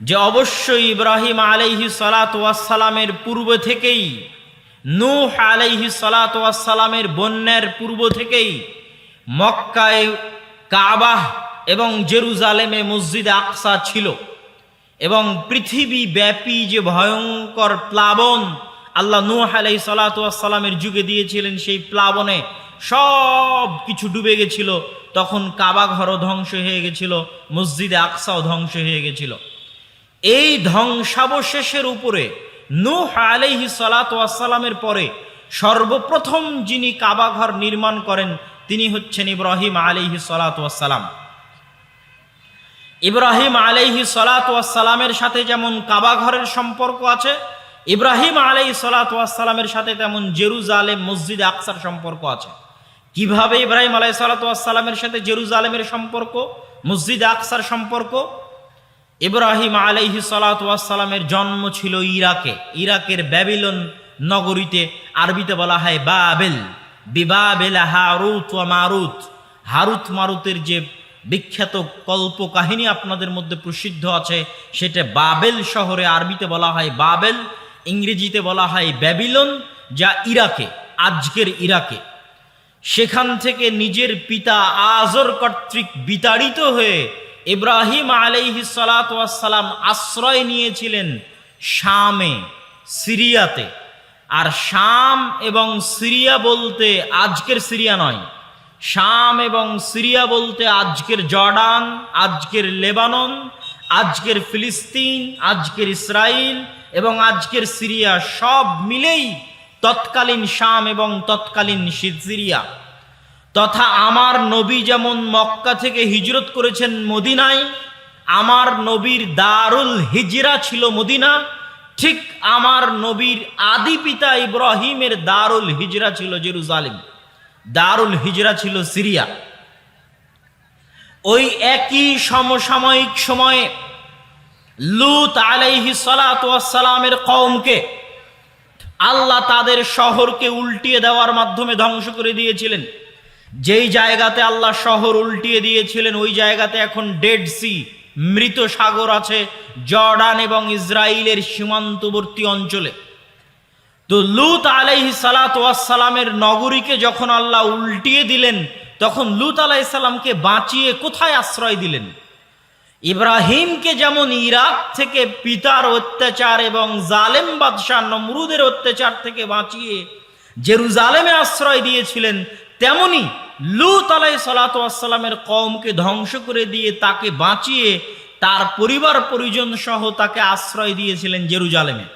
যে অবশ্যই ইব্রাহিম আলাইহি সালাতামের পূর্ব থেকেই, নূহ আলাইহি সালাতামের বন্যার পূর্ব থেকেই মক্কায় কাবাহ এবং জেরুজালেমে মসজিদ আকসা ছিল এবং পৃথিবী ব্যাপী যে ভয়ঙ্কর প্লাবন আল্লাহ নূহ আলাইহি সালাতামের যুগে দিয়েছিলেন, সেই প্লাবনে সব কিছু ডুবে গেছিল। তখন কাবা ঘরও ধ্বংস হয়ে গেছিল, মসজিদে আকসাও ধ্বংস হয়ে গেছিল। এই ধ্বংসাবশেষের উপরে নূহ আলাইহি সালাতামের পরে সর্বপ্রথম যিনি কাবাঘর নির্মাণ করেন, তিনি হচ্ছেন ইব্রাহিম আলাইহি সালাতাম ইব্রাহিম আলাইহি সালাতামের সাথে যেমন কাবাঘরের সম্পর্ক আছে, ইব্রাহিম আলাই সালাতামের সাথে তেমন জেরুজালেম, মসজিদ আকসার সম্পর্ক আছে। কীভাবে ইব্রাহিম আলাই সালাতামের সাথে জেরুজালেমের সম্পর্ক, মসজিদ আকসার সম্পর্ক? ইব্রাহিম আলাইহি সালাতামের জন্ম ছিল ইরাকে। ইরাকের ব্যাবিলন নগরীতে আরবিতে বলা হয় বাবেল। বিবাবেল হারুত ওয়া মারুত। হারুত মারুতের যে বিখ্যাত কল্প কাহিনী আপনাদের মধ্যে প্রসিদ্ধ আছে, সেটা বাবেল শহরে আরবিতে বলা হয় বাবেল, ইংরেজিতে বলা হয় ব্যাবিলন, যা ইরাকে, আজকের ইরাকে। সেখান থেকে নিজের পিতা আজর কর্তৃক বিতাড়িত হয়ে ইব্রাহিম আলাইহি সালাম আশ্রয় নিয়েছিলেন শামে, সিরিয়াতে। আর শাম এবং সিরিয়া বলতে আজকের সিরিয়া নয়। শাম এবং সিরিয়া বলতে আজকের জর্ডান, আজকের লেবানন, আজকের ফিলিস্তিন, আজকের ইসরায়েল এবং আজকের সিরিয়া সব মিলেই তৎকালীন শাম এবং তৎকালীন সিরিয়া। তথা আমার নবী যেমন মক্কা থেকে হিজরত করেছেন মদিনায়, আমার নবীর দারুল হিজরা ছিল মদিনা, ঠিক আমার নবীর আদি পিতা ইব্রাহিমের দারুল হিজরা ছিল জেরুজালিম, দারুল হিজরা ছিল সিরিয়া। ওই একই সমসাময়িক সময়ে লুত আলাইহি সালামের কওমকে আল্লাহ তাদের শহরকে উল্টিয়ে দেওয়ার মাধ্যমে ধ্বংস করে দিয়েছিলেন। যেই জায়গাতে আল্লাহ শহর উল্টিয়ে দিয়েছিলেন, ওই জায়গাতে এখন ডেড সি মৃত সাগর আছে জর্ডান এবং ইসরায়েলের সীমান্তবর্তী অঞ্চলে। তো লুত আলাইহি সালাতামের নগরীকে যখন আল্লাহ উল্টিয়ে দিলেন, তখন লুত আলাইসাল্লামকে বাঁচিয়ে কোথায় আশ্রয় দিলেন? ইব্রাহিমকে যেমন ইরাক থেকে পিতার অত্যাচার এবং জালেম বাদশাহ নমরুদের অত্যাচার থেকে বাঁচিয়ে জেরুজালেমে আশ্রয় দিয়েছিলেন তেমনি লুত আলাই সালাতামের কমকে ধ্বংস করে দিয়ে তাকে বাঁচিয়ে তার পরিবার পরিজন সহ তাকে আশ্রয় দিয়েছিলেন জেরুজালেমে।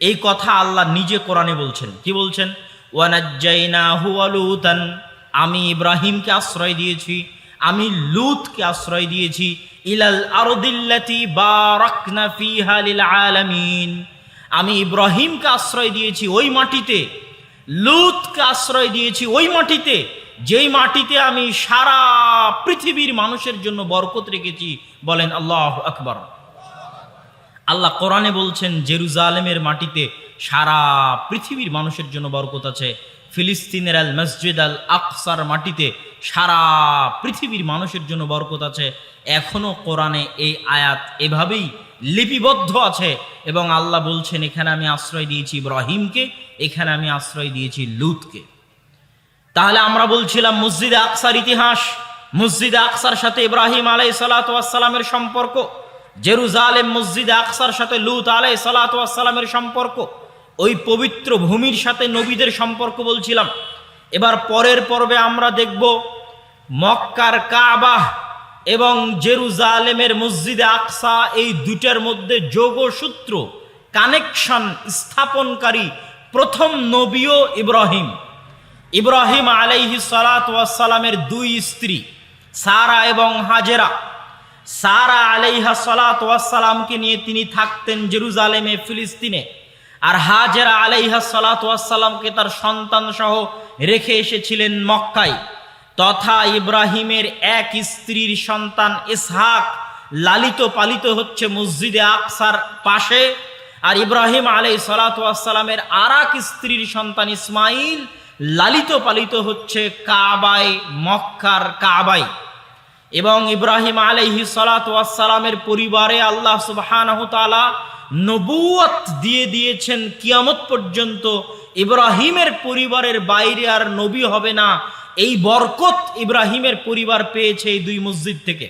এই কথা আল্লাহ নিজে কোরআনে বলছেন। কি বলছেন? ওয়ানাজ্জাইনা হুয়ালুতান আমি ইব্রাহিমকে আশ্রয় দিয়েছি, আমি লুতকে আশ্রয় দিয়েছি। ইলাল আরদিল্লাতি আলামিন। আমি ইব্রাহিমকে আশ্রয় দিয়েছি ওই মাটিতে। লুতকে আশ্রয় দিয়েছি ওই মাটিতে, যেই মাটিতে আমি সারা পৃথিবীর মানুষের জন্য বরকত রেখেছি, বলেন আল্লাহ আকবর। আল্লাহ কোরআনে বলছেন, জেরুজালেমের মাটিতে সারা পৃথিবীর মানুষের জন্য বরকত আছে। ফিলিস্তিনের আল মসজিদ আল আকসার মাটিতে সারা পৃথিবীর মানুষের জন্য বরকত আছে। এখনও কোরআনে এই আয়াত এভাবেই লিপিবদ্ধ আছে এবং আল্লাহ বলছেন, এখানে আমি আশ্রয় দিয়েছি ইব্রাহিমকে, এখানে আমি আশ্রয় দিয়েছি লুতকে। তাহলে আমরা বলছিলাম, মসজিদে আকসার ইতিহাস, মসজিদে আকসার সাথে ইব্রাহিম আলাই সালাতামের সম্পর্ক, জেরুজালেম মসজিদে আকসার সাথে লুত আলাই সালাতামের সম্পর্ক, ওই পবিত্র ভূমির সাথে নবীদের সম্পর্ক বলছিলাম। এবার পরের পর্বে আমরা দেখব, মক্কার কাবাহ এবং জেরুজালেমের মসজিদে আকসা এই দুটার মধ্যে যোগসূত্র কানেকশন স্থাপনকারী প্রথম নবীও ইব্রাহিম। ইব্রাহিম আলাইহি সালাতামের দুই স্ত্রী, সারা এবং হাজেরা। সারা আলাইহা সালাতামকে নিয়ে তিনি থাকতেন জেরুজালেমে, ফিলিস্তিনে। আর হাজেরা আলাইহা সালাতামকে তার সন্তান সহ রেখে এসেছিলেন মক্কায়। তথা ইব্রাহিমের এক স্ত্রীর সন্তান ইসহাক লালিত পালিত হচ্ছে মসজিদে আকসার পাশে। আর ইব্রাহিম আলাই সালাতামের আর এক স্ত্রীর সন্তান ইসমাইল লালিত পালিত হচ্ছে কাবায়, মক্কার কাবায়। এবং ইব্রাহিম আলাইহি সালামের পরিবারে আল্লাহ সুবহানাহু তাআলা নবুয়ত দিয়ে দিয়েছেন, কিয়ামত পর্যন্ত ইব্রাহিমের পরিবারের বাইরে আর নবী হবে না। এই বরকত ইব্রাহিমের পরিবার পেয়েছে এই দুই মসজিদ থেকে।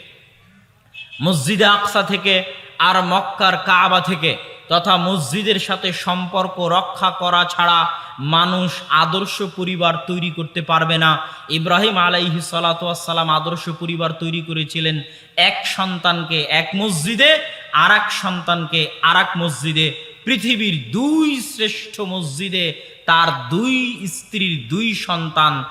মসজিদে আকসা থেকে আর মক্কার কাবা থেকে তথা মসজিদের সাথে সম্পর্ক রক্ষা করা ছাড়া মানুষ আদর্শ পরিবার তৈরি করতে পারবে না। ইব্রাহিম আলাইহি সালাম আদর্শ পরিবার তৈরি করেছিলেন এক সন্তানকে এক মসজিদে আর সন্তানকে আর মসজিদে। পৃথিবীর দুই শ্রেষ্ঠ মসজিদে তার দুই স্ত্রীর দুই সন্তান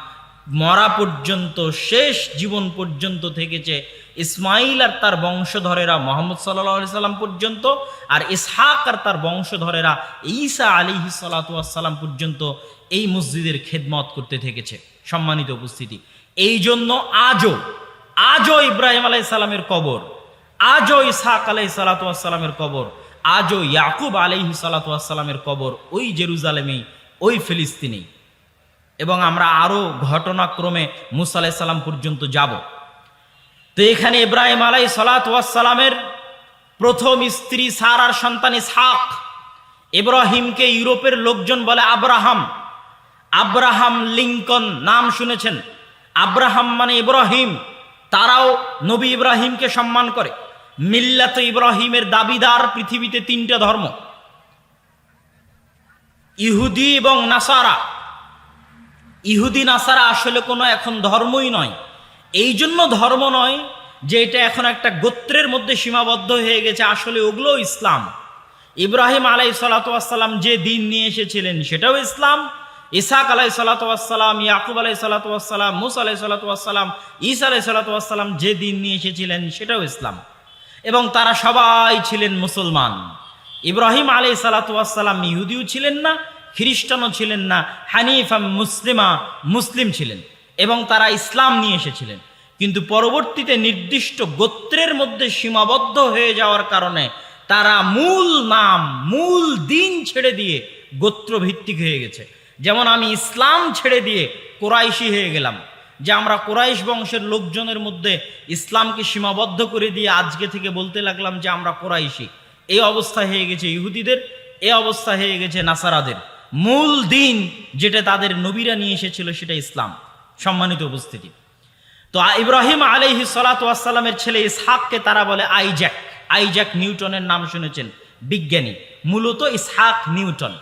মরা পর্যন্ত, শেষ জীবন পর্যন্ত থেকেছে ইসমাইল আর তার বংশধরেরা মোহাম্মদ সাল্লাহ সাল্লাম পর্যন্ত আর ইসহাক আর তার বংশধরেরা ঈসা আলী সালাতাম পর্যন্ত এই মসজিদের খেদমত করতে থেকেছে। সম্মানিত উপস্থিতি। এই জন্য আজও আজও ইব্রাহিম আলাই সালামের কবর, আজও ইসহাক আলাই সালাতামের কবর, আজও ইয়াকুব আলাইহি সালাতামের কবর ওই জেরুজালেমেই, ওই ফিলিস্তিনেই। এবং আমরা আরও ঘটনাক্রমে মুসা আলাইসাল্লাম পর্যন্ত যাব। তো এখানে ইব্রাহিম আলাই সালাতামের প্রথম স্ত্রী সারার সন্তান ইসহাক। ইব্রাহিমকে ইউরোপের লোকজন বলে আব্রাহাম। আব্রাহাম লিঙ্কন নাম শুনেছেন। আব্রাহাম মানে ইব্রাহিম। তারাও নবী ইব্রাহিমকে সম্মান করে। মিল্লাত ইব্রাহিমের দাবিদার পৃথিবীতে তিনটা ধর্ম। ইহুদি এবং নাসারা। ইহুদি নাসারা আসলে কোনো এখন ধর্মই নয়। এই জন্য ধর্ম নয় যে এটা এখন একটা গোত্রের মধ্যে সীমাবদ্ধ হয়ে গেছে, আসলে ওগুলো ইসলাম। ইব্রাহিম আলাই সালাতাম যে দিন নিয়ে এসেছিলেন সেটাও ইসলাম। ইসাক আলাই সালাতাম ইয়াকুব আলাই সালাতাম মুস আলাই সালাতাম ইসা আলাই সালাতাম যে দিন নিয়ে এসেছিলেন সেটাও ইসলাম। এবং তারা সবাই ছিলেন মুসলমান। ইব্রাহিম আলাই সালাতাম ইহুদিও ছিলেন না খ্রিস্টানও ছিলেন না হানিফা মুসলিমা মুসলিম ছিলেন এবং তারা ইসলাম নিয়ে এসেছিলেন। কিন্তু পরবর্তীতে নির্দিষ্ট গোত্রের মধ্যে সীমাবদ্ধ হয়ে যাওয়ার কারণে তারা মূল নাম, মূল দিন ছেড়ে দিয়ে গোত্র ভিত্তিক হয়ে গেছে। যেমন আমি ইসলাম ছেড়ে দিয়ে কোরাইশি হয়ে গেলাম, যে আমরা কোরাইশ বংশের লোকজনের মধ্যে ইসলামকে সীমাবদ্ধ করে দিয়ে আজকে থেকে বলতে লাগলাম যে আমরা কোরাইশি। এই অবস্থা হয়ে গেছে ইহুদিদের, এই অবস্থা হয়ে গেছে নাসারাদের। মূল দিন যেটা তাদের নবীরা নিয়ে এসেছিল সেটা ইসলাম, সম্মানিত উপস্থিতি। তো ইব্রাহিম আলহি সালাতামের ছেলে ইসহাককে তারা বলে আইজ্যাক। আইজ্যাক নিউটনের নাম শুনেছেন বিজ্ঞানী, মূলত ইসহাক নিউটন।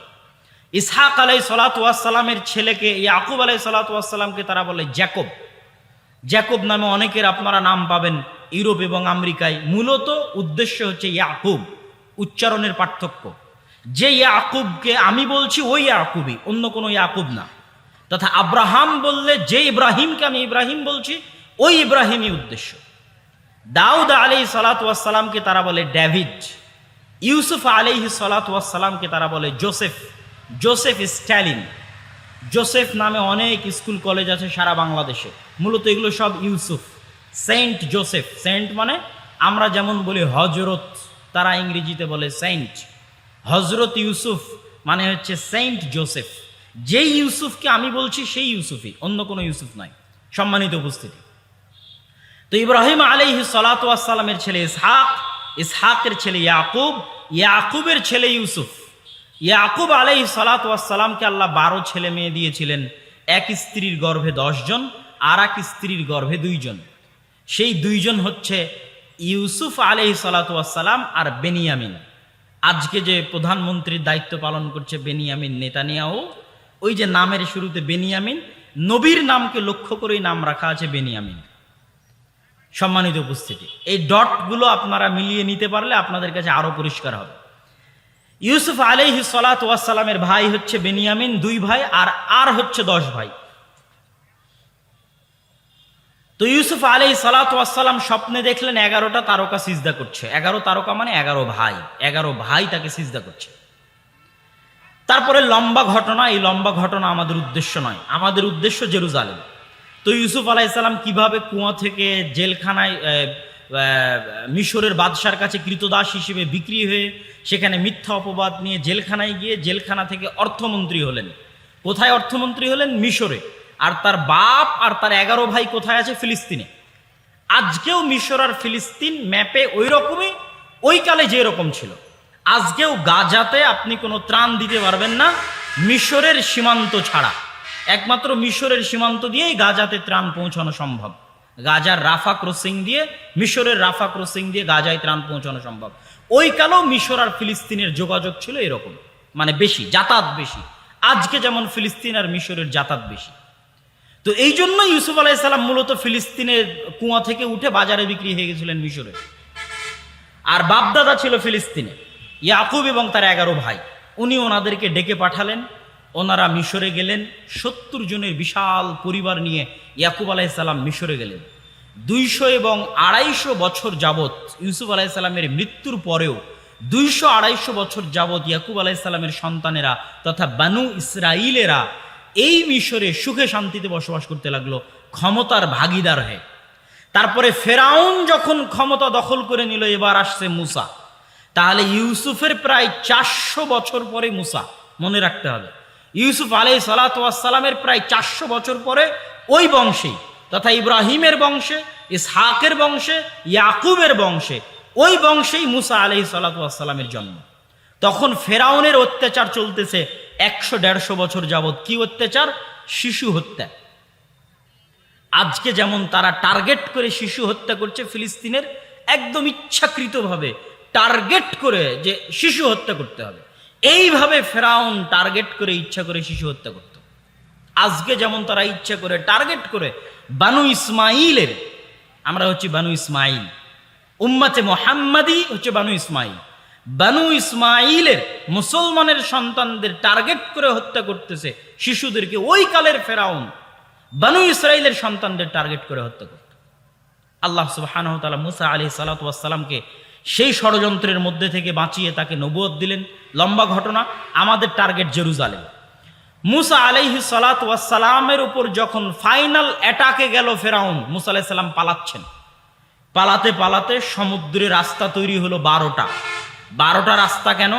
ইসহাক আলাই সালাতামের ছেলেকে, ইয়াকুব আলাই সালাতামকে তারা বলে জ্যাকব। জ্যাকব নামে অনেকের আপনারা নাম পাবেন ইউরোপ এবং আমেরিকায়। মূলত উদ্দেশ্য হচ্ছে ইয়াকুব, উচ্চারণের পার্থক্য। যে ইয়াকুবকে আমি বলছি, ওই ইয়াকুবই, অন্য কোনো ইয়াকুব না। তথা আব্রাহাম বললে, যে ইব্রাহিমকে আমি ইব্রাহিম বলছি, ওই ইব্রাহিমই উদ্দেশ্য। দাউদ আলি সালাতামকে তারা বলে ড্যাভিড ইউসুফ আলিহি সালাতামকে তারা বলে জোসেফ। Joseph Stalin. জোসেফ নামে অনেক স্কুল, কলেজ আছে সারা বাংলাদেশে। মূলত এগুলো সব ইউসুফ। Saint Joseph. সেন্ট মানে আমরা যেমন বলি হজরত তারা ইংরেজিতে বলে সেন্ট। হজরত ইউসুফ মানে হচ্ছে সেন্ট জোসেফ। যেই ইউসুফকে আমি বলছি, সেই ইউসুফই, অন্য কোনো ইউসুফ নয় সম্মানিত উপস্থিতি। তো ইব্রাহিম আলাইহি সালাতামের ছেলে ইসহাক, ইসহাকের ছেলে ইয়াকুব, ইয়াকুবের ছেলে ইউসুফ। ইয়াকুব আলাইহি সালাতামকে আল্লাহ বারো ছেলে মেয়ে দিয়েছিলেন। এক স্ত্রীর গর্ভে জন আর এক স্ত্রীর গর্ভে দুইজন সেই দুইজন হচ্ছে ইউসুফ আলহি সালাতাম আর বেনিয়ামিন। আজকে যে প্রধানমন্ত্রীর দায়িত্ব পালন করছে বেনিয়ামিন নেতানিয়াও ওই যে নামের শুরুতে বেনিয়ামিন, নবীর নামকে লক্ষ্য করেই নাম রাখা আছে বেনিয়ামিন। সম্মানিত উপস্থিতি, এই ডটগুলো আপনারা মিলিয়ে নিতে পারলে আপনাদের কাছে আরও পরিষ্কার হবে। ইউসুফ আলহি সালাতামের ভাই হচ্ছে বেনিয়ামিন, দুই ভাই, আর আর হচ্ছে দশ ভাই। তো ইউসুফ আলাই সালাতাম স্বপ্নে দেখলেন এগারোটা তারকা সিজদা করছে। এগারো তারকা মানে এগারো ভাই। এগারো ভাই তাকে সিজদা করছে। তারপরে লম্বা ঘটনা, এই লম্বা ঘটনা আমাদের উদ্দেশ্য নয়। আমাদের উদ্দেশ্য জেরুজালেম। তো ইউসুফ আলাইসাল্লাম কীভাবে কুয়া থেকে জেলখানায় মিশরের বাদশার কাছে কৃতদাস হিসেবে বিক্রি হয়ে, সেখানে মিথ্যা অপবাদ নিয়ে জেলখানায় গিয়ে জেলখানা থেকে অর্থমন্ত্রী হলেন। কোথায় অর্থমন্ত্রী হলেন? মিশরে। আর তার বাপ আর তার এগারো ভাই কোথায় আছে? ফিলিস্তিনে। আজকেও মিশর আর ফিলিস্তিন ম্যাপে ওই রকমই ওই কালে যে রকম ছিল। আজকেও গাজাতে আপনি কোনো ত্রাণ দিতে পারবেন না, মিশরের সীমান্ত ছাড়া। একমাত্র মিশরের সীমান্ত দিয়েই গাজাতে ত্রাণ পৌঁছানো সম্ভব। গাজার রাফা ক্রসিং দিয়ে, মিশরের রাফা ক্রসিং দিয়ে গাজায় ত্রাণ পৌঁছানো সম্ভব। ওই কালেও মিশর আর ফিলিস্তিনের যোগাযোগ ছিল এরকম। মানে বেশি, যাতায়াত বেশি। আজকে যেমন ফিলিস্তিন আর মিশরের যাতায়াত বেশি। তো এই জন্য ইউসুফ আলাইসাল্লাম মূলত ফিলিস্তিনের কুয়া থেকে উঠে বাজারে বিক্রি হয়ে গেছিলেন মিশরে। আর বাপদাদা ছিল ফিলিস্তিনে, ইয়াকুব এবং তার এগারো ভাই। উনি ওনাদেরকে ডেকে পাঠালেন, ওনারা মিশরে গেলেন, সত্তর জনের বিশাল পরিবার নিয়ে ইয়াকুব আলাইসাল্লাম মিশরে গেলেন। দুইশো এবং আড়াইশো বছর যাবৎ ইউসুফ আলাইসাল্লামের মৃত্যুর পরেও দুইশো আড়াইশো বছর যাবৎ ইয়াকুব আলাইসাল্লামের সন্তানেরা তথা বানু ইসরাইলেরা এই মিশরে সুখে শান্তিতে বসবাস করতে লাগল, ক্ষমতার ভাগিদার হয়ে। তারপরে ফেরাউন যখন ক্ষমতা দখল করে নিল, এবার আসছে মুসা। তাহলে ইউসুফের প্রায় চারশো বছর পরে মুসা, মনে রাখতে হবে। ইউসুফ আলাই সালাতামের প্রায় চারশো বছর পরে ওই বংশেই, তথা ইব্রাহিমের বংশে, ইসহাকের বংশে, ইয়াকুবের বংশে, ওই বংশেই মুসা আলহি সালাতামের জন্ম। তখন ফেরাউনের অত্যাচার চলতেছে একশো দেড়শো বছর যাবৎ কি অত্যাচার? শিশু হত্যা। আজকে যেমন তারা টার্গেট করে শিশু হত্যা করছে ফিলিস্তিনের, একদম ইচ্ছাকৃতভাবে টার্গেট করে যে শিশু হত্যা করতে হবে। এইভাবে ফেরাউন টার্গেট করে ইচ্ছা করে শিশু হত্যা করত। আজকে যেমন তারা ইচ্ছা করে টার্গেট করে বানু ইসমাইলের, আমরা হচ্ছি বানু ইসমাইল। উম্মাতে মোহাম্মদি হচ্ছে বানু ইসমাইল। বানু ইসমাইলের মুসলমানের সন্তানদের টার্গেট করে হত্যা করতেছে শিশুদেরকে ওই কালের ফেরাউন। বানু ইসরায়েলের সন্তানদের টার্গেট করে হত্যা করত। আল্লাহ তালা মুসা আলি সালাতামকে সেই ষড়যন্ত্রের মধ্যে থেকে বাঁচিয়ে তাকে নবুয়ত দিলেন। লম্বা ঘটনা, আমাদের টার্গেট জেরুজালেম। মুসা আলাইহি সালাতামের উপর যখন ফাইনাল অ্যাটাকে গেল ফেরাউন, মুসা আলাইসাল্লাম পালাচ্ছেন। পালাতে পালাতে সমুদ্রে রাস্তা তৈরি হলো বারোটা। বারোটা রাস্তা কেন?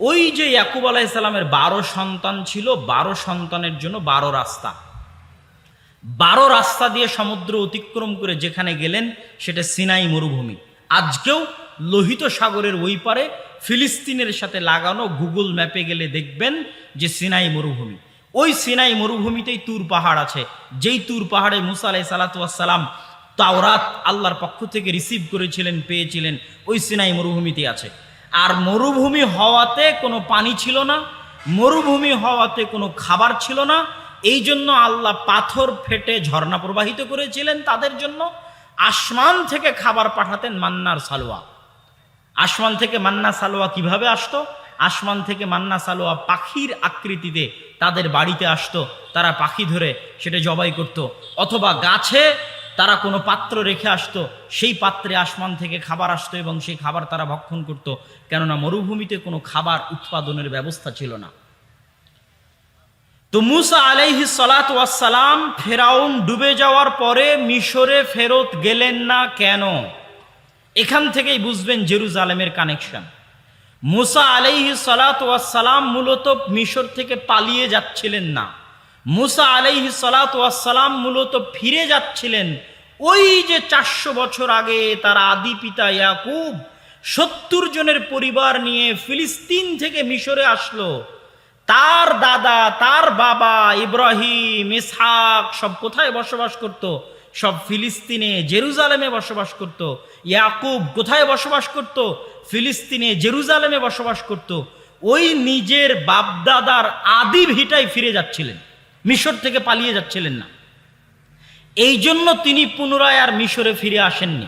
ওই যে ইয়াকুব আলাইসাল্লামের বারো সন্তান ছিল, বারো সন্তানের জন্য বারো রাস্তা। বারো রাস্তা দিয়ে সমুদ্র অতিক্রম করে যেখানে গেলেন, সেটা সিনাই মরুভূমি। আজকেও লোহিত সাগরের ওই পারে ফিলিস্তিনের সাথে লাগানো গুগল ম্যাপে গেলে দেখবেন যে সিনাই মরুভূমি। ওই সিনাই মরুভূমিতেই তুর পাহাড় আছে। যেই তুর পাহাড়ে মুসা আলাই সালাতাম তাওরাত আল্লাহর পক্ষ থেকে রিসিভ করেছিলেন, পেয়েছিলেন, ওই সিনাই মরুভূমিতে আছে। আর মরুভূমি হওয়াতে কোনো পানি ছিল না, মরুভূমি হওয়াতে কোনো খাবার ছিল না। এই জন্য আল্লাহ পাথর ফেটে ঝর্ণা প্রবাহিত করেছিলেন তাদের জন্য। আসমান থেকে খাবার পাঠাতেন মান্নার সালোয়া। আসমান থেকে মান্না সালোয়া কীভাবে আসতো? আসমান থেকে মান্না সালোয়া পাখির আকৃতিতে তাদের বাড়িতে আসতো। তারা পাখি ধরে সেটা জবাই করত। অথবা গাছে তারা কোনো পাত্র রেখে আসতো, সেই পাত্রে আসমান থেকে খাবার আসতো এবং সেই খাবার তারা ভক্ষণ করত। কেননা মরুভূমিতে কোনো খাবার উৎপাদনের ব্যবস্থা ছিল না। তো মুসা আলাইহি সালাম ফেরাউন ডুবে যাওয়ার পরে মিশরে ফেরত গেলেন না কেন? এখান থেকেই বুঝবেন জেরুজালেমের কানেকশন। মুসা আলাইহি সালাম মূলত মিশর থেকে পালিয়ে যাচ্ছিলেন না। মুসা আলাইহি সালাম মূলত ফিরে যাচ্ছিলেন ওই যে চারশো বছর আগে তার আদি পিতা ইয়াকুব সত্তর জনের পরিবার নিয়ে ফিলিস্তিন থেকে মিশরে আসলো। তার দাদা, তার বাবা ইব্রাহিম, ইসহাক সব কোথায় বসবাস করত? সব ফিলিস্তিনে, জেরুজালেমে বসবাস করত। ইয়াকুব কোথায় বসবাস করত? ফিলিস্তিনে, জেরুজালেমে বসবাস করত। ওই নিজের বাপদাদার আদি ভিটায় ফিরে যাচ্ছিলেন। মিশর থেকে পালিয়ে যাচ্ছিলেন না। এই জন্য তিনি পুনরায় আর মিশরে ফিরে আসেননি।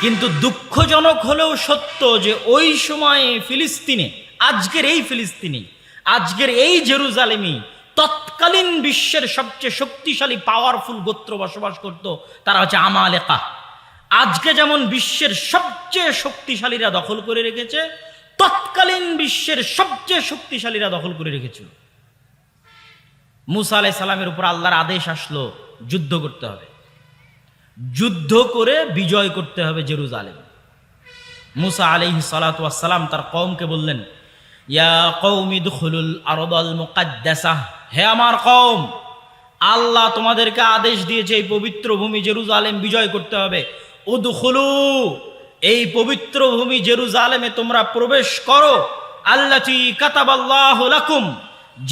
কিন্তু দুঃখজনক হলেও সত্য যে ওই সময়ে ফিলিস্তিনে, আজকের এই ফিলিস্তিনি, আজকের এই জেরুজালেমি তৎকালীন বিশ্বের সবচেয়ে শক্তিশালী পাওয়ারফুল গোত্র বসবাস করত তারা হচ্ছে আমালেকা। আজকে যেমন বিশ্বের সবচেয়ে শক্তিশালীরা দখল করে রেখেছে, তৎকালীন বিশ্বের সবচেয়ে শক্তিশালীরা দখল করে রেখেছিল। মুসা আলাই সালামের উপর আল্লাহর আদেশ আসলো যুদ্ধ করতে হবে। যুদ্ধ করে বিজয় করতে হবে জেরুজালেম। মুসা আলাইহি সালাম তার কওমকে বললেন, ইয়া কৌমি হে আমার কওম, আল্লাহ তোমাদেরকে আদেশ দিয়েছে এই পবিত্র ভূমি জেরুজালেম বিজয় করতে হবে। উদখুলু, এই পবিত্র ভূমি জেরুজালেমে তোমরা প্রবেশ করো। আল্লাতি কাতাবাল্লাহ লাকুম,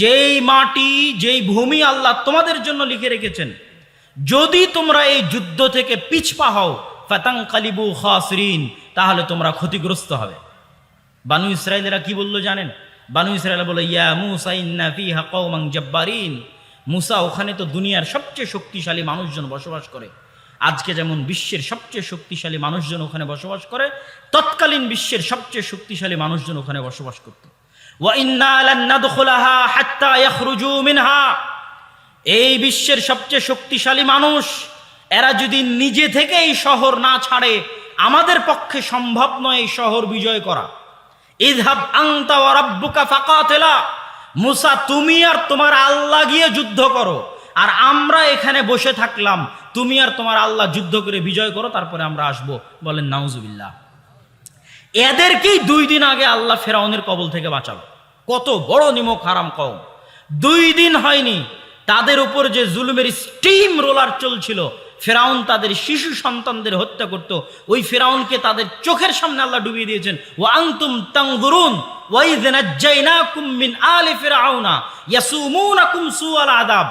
যেই মাটি, যেই ভূমি আল্লাহ তোমাদের জন্য লিখে রেখেছেন যদি তোমরা এই যুদ্ধ থেকে পিছপা হও ফাতাং কালিবু খাসরিন, তাহলে তোমরা ক্ষতিগ্রস্ত হবে। বানু ইসরায়েলেরা কি বলল জানেন? বানু ইসরায়েল বলে, ইয়া মুসা ইন্না ফিহা কওমান জাব্বারিন। মুসা ওখানে তো দুনিয়ার সবচেয়ে শক্তিশালী মানুষজন বসবাস করে। আজকে যেমন বিশ্বের সবচেয়ে শক্তিশালী মানুষজন ওখানে বসবাস করে, তৎকালীন বিশ্বের সবচেয়ে শক্তিশালী মানুষজন ওখানে বসবাস করত। ওয়া ইন্না লান নাদখুলাহা হাত্তা ইয়াখরুজু মিনহা। এই বিশ্বের সবচেয়ে শক্তিশালী মানুষ, এরা যদি নিজে থেকে এই শহর না ছাড়ে, আমাদের পক্ষে সম্ভব নয় এই শহর বিজয় করা। ইদহাব আংতা ওয়া রাব্বুকা ফাকাতিলা। মুসা, তুমি আর তোমার আল্লাহ গিয়ে যুদ্ধ করো। আর আমরা এখানে বসে থাকলাম, তুমি আর তোমার আল্লাহ যুদ্ধ করে বিজয় করো, তারপরে আমরা আসব, বলেন নাউজুবিল্লাহ। এদেরকেই দুই দিন আগে আল্লাহ ফেরাউনের কবল থেকে বাঁচালো। কত বড় নিমক হারাম কম দুই দিন হয়নি তাদের উপর যে জুলুমের স্টিম রোলার চলছিল, ফেরাউন তাদের শিশু সন্তানদের হত্যা করত। ওই ফেরাউনকে তাদের চোখের সামনে আল্লাহ ডুবিয়ে দিয়েছেন। ও আংতুম তাংগুরুন আদাব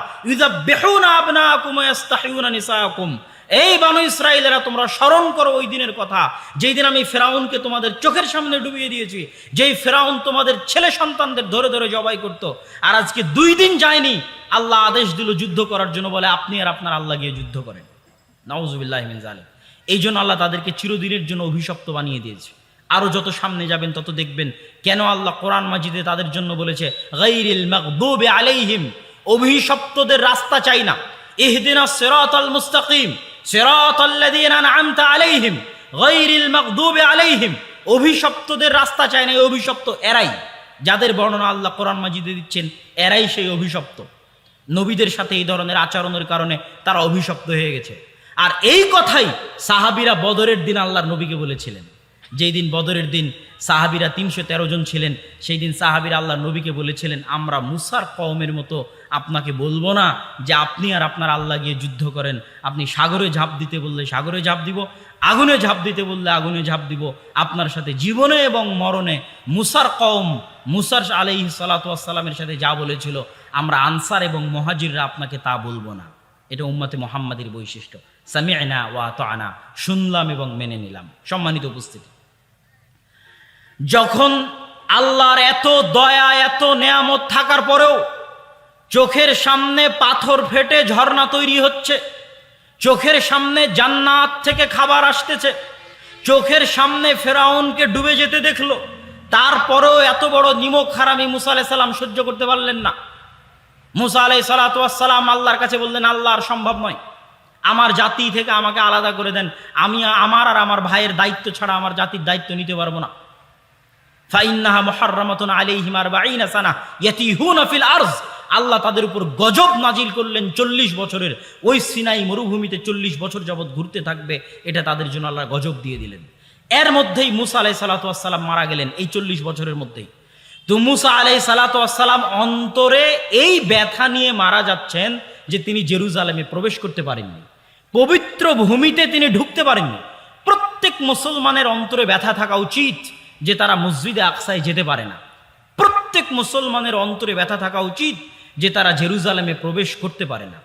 এই বানু ইসরায়েলেরা তোমরা স্মরণ করো ওই দিনের কথা। যেই দিন আমি ফেরাউনকে তোমাদের চোখের সামনে ডুবিয়ে দিয়েছি, যেই ফেরাউন তোমাদের ছেলে সন্তানদের ধরে ধরে জবাই করত, আর আজকে দুই দিন যায়নি, আল্লাহ আদেশ দিল যুদ্ধ করার জন্য বলে, আপনি আর আপনার আল্লাহ গিয়ে যুদ্ধ করেন। নওয়াজুবিল্লাহ জালিম এই জন্য আল্লাহ তাদেরকে চিরদিনের জন্য অভিশপ্ত বানিয়ে দিয়েছে। আরও যত সামনে যাবেন, তত দেখবেন কেন আল্লাহ কোরআন মাজিদে তাদের জন্য বলেছে গাইরিল আলাইহিম, অভিশপ্তদের রাস্তা চাই না। ইহদিনা সিরাতাল মুস্তাকিম। সিরাতাল্লাযীনা আনআমতা আলাইহিম গৈরিল মকদুবে আলাইহিম। অভিশপ্তদের রাস্তা চায় না অভিশপ্ত, এরাই। যাদের বর্ণনা আল্লাহ কোরআন মাজিদে দিচ্ছেন, এরাই সেই অভিশপ্ত। নবীদের সাথে এই ধরনের আচরণের কারণে তারা অভিশপ্ত হয়ে গেছে। আর এই কথাই সাহাবিরা বদরের দিন আল্লাহর নবীকে বলেছিলেন। যেই দিন বদরের দিন সাহাবিরা তিনশো তেরো জন ছিলেন, সেই দিন সাহাবিরা আল্লাহ নবীকে বলেছিলেন, আমরা মুসার কওমের মতো আপনাকে বলব না যে আপনি আর আপনার আল্লাহ গিয়ে যুদ্ধ করেন। আপনি সাগরে ঝাঁপ দিতে বললে সাগরে ঝাঁপ দিব, আগুনে ঝাঁপ দিতে বললে আগুনে ঝাঁপ দিব। আপনার সাথে জীবনে এবং মরণে মুসার কওম, মুসার আলাইহি সালাতামের সাথে যা বলেছিল, আমরা আনসার এবং মহাজিররা আপনাকে তা বলব না। এটা উম্মাতে মোহাম্মদের বৈশিষ্ট্য। সামিআনা ওয়া আনা শুনলাম এবং মেনে নিলাম। সম্মানিত উপস্থিতি। যখন আল্লাহর এত দয়া, এত নেয়ামত থাকার পরেও চোখের সামনে পাথর ফেটে ঝর্ণা তৈরি হচ্ছে, চোখের সামনে জান্নাত থেকে খাবার আসতেছে, চোখের সামনে ফেরাউনকে ডুবে যেতে দেখল, তারপরেও এত বড় নিমক হারামি মুসা সালাম সহ্য করতে পারলেন না। মুসা আলাই সালাতাম আল্লাহর কাছে বললেন, আল্লাহ, আর সম্ভব নয়। আমার জাতি থেকে আমাকে আলাদা করে দেন। আমি, আমার আর আমার ভাইয়ের দায়িত্ব ছাড়া আমার জাতির দায়িত্ব নিতে পারব না। ফাইন্নাহা মুহাররামাতুন আলাইহিম আরবাঈনা সানা ইয়াতিহুনা ফিল আরজ। আল্লাহ তাদের উপর গজব নাজিল করলেন চল্লিশ বছরের। ওই সিনাই মরুভূমিতে চল্লিশ বছর যাবৎ ঘুরতে থাকবে, এটা তাদের জন্য আল্লাহ গজব দিয়ে দিলেন। এর মধ্যেই মুসা আলাই সালাতাম মারা গেলেন এই চল্লিশ বছরের মধ্যেই। তো মুসা আলাই সালাতাম অন্তরে এই ব্যথা নিয়ে মারা যাচ্ছেন যে তিনি জেরুজালেমে প্রবেশ করতে পারেননি। পবিত্র ভূমিতে তিনি ঢুকতে পারেননি। প্রত্যেক মুসলমানের অন্তরে ব্যথা থাকা উচিত। যে তারা মসজিদে আকসায় যেতে পারে না। প্রত্যেক মুসলমানের অন্তরে ব্যথা থাকা উচিত যে তারা জেরুজালেমে প্রবেশ করতে পারে না।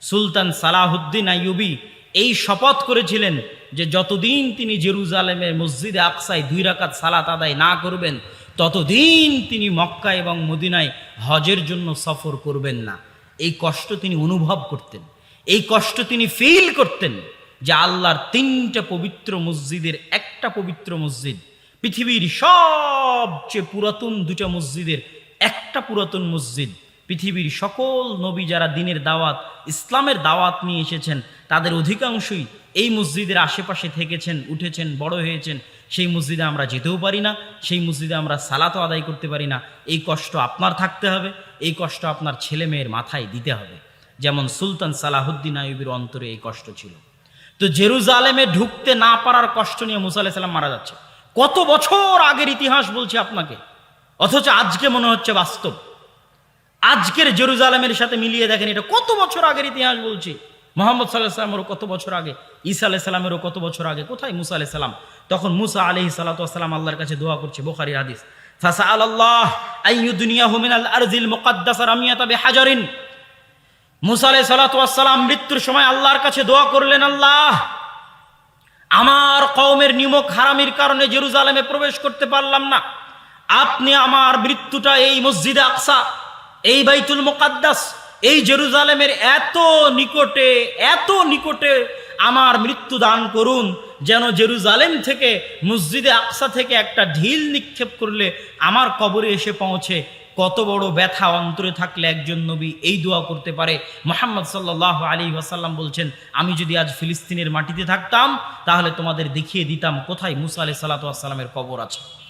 সুলতান সালাহুদ্দিন আইয়ুবি এই শপথ করেছিলেন যে যতদিন তিনি জেরুজালেমের মসজিদে আকসায় দুই রাকাত সালাত আদায় না করবেন, ততদিন তিনি মক্কা এবং মদিনায় হজের জন্য সফর করবেন না। এই কষ্ট তিনি অনুভব করতেন। এই কষ্ট তিনি ফিল করতেন যে আল্লাহর তিনটা পবিত্র মসজিদের একটা পবিত্র মসজিদ পৃথিবীর সবচেয়ে পুরাতন দুটা মসজিদের, একটা পুরাতন মসজিদ। পৃথিবীর সকল নবী যারা দিনের দাওয়াত, ইসলামের দাওয়াত নিয়ে এসেছেন, তাদের অধিকাংশই এই মসজিদের আশেপাশে থেকেছেন, উঠেছেন, বড় হয়েছেন। সেই মসজিদে আমরা যেতেও পারি না, সেই মসজিদে আমরা সালাতও আদায় করতে পারি না। এই কষ্ট আপনার থাকতে হবে, এই কষ্ট আপনার ছেলে মেয়ের মাথায় দিতে হবে। যেমন সুলতান সালাহুদ্দিন আইবির অন্তরে এই কষ্ট ছিল। তো জেরুজালেমে ঢুকতে না পারার কষ্ট নিয়ে মুসা আলাইসাল্লাম মারা যাচ্ছে। কত বছর আগের ইতিহাস বলছি আপনাকে। অথচ আজকে মনে হচ্ছে বাস্তব। আজকের জেরুজালেমের সাথে মিলিয়ে দেখেন, এটা কত বছর আগের ইতিহাস বলছি। মোহাম্মদ সাল্লাহ সাল্লামেরও কত বছর আগে, ঈসা আলাহ সাল্লামেরও কত বছর আগে, কোথায় মুসা আলাহ সাল্লাম তখন মুসা আলহি সাল্লাম আল্লাহর কাছে দোয়া করছে বোখারি হাদিস। ফাসা আল্লাহ আইয়ুদুনিয়া হুমিনাল আরজিল মুকাদ্দাস রামিয়াতা বিহাজারিন। মুসা আলাহ সাল্লাম মৃত্যুর সময় আল্লাহর কাছে দোয়া করলেন, আল্লাহ আমার কওমের নিমক হারামির কারণে জেরুজালেমে প্রবেশ করতে পারলাম না। আপনি আমার মৃত্যুটা এই মসজিদে আকসা, এই বাইতুল মোকাদ্দাস, এই জেরুজালেমের এত নিকটে এত নিকটে আমার মৃত্যু দান করুন, যেন জেরুজালেম থেকে, মসজিদে আকসা থেকে একটা ঢিল নিক্ষেপ করলে আমার কবরে এসে পৌঁছে। কত বড় ব্যথা অন্তরে থাকলে একজন নবী এই দোয়া করতে পারে? মোহাম্মদ সাল্লাহ আলী ওয়াসাল্লাম বলছেন, আমি যদি আজ ফিলিস্তিনের মাটিতে থাকতাম, তাহলে তোমাদের দেখিয়ে দিতাম কোথায় মুসা আলি সাল্লা সাল্লামের কবর আছে।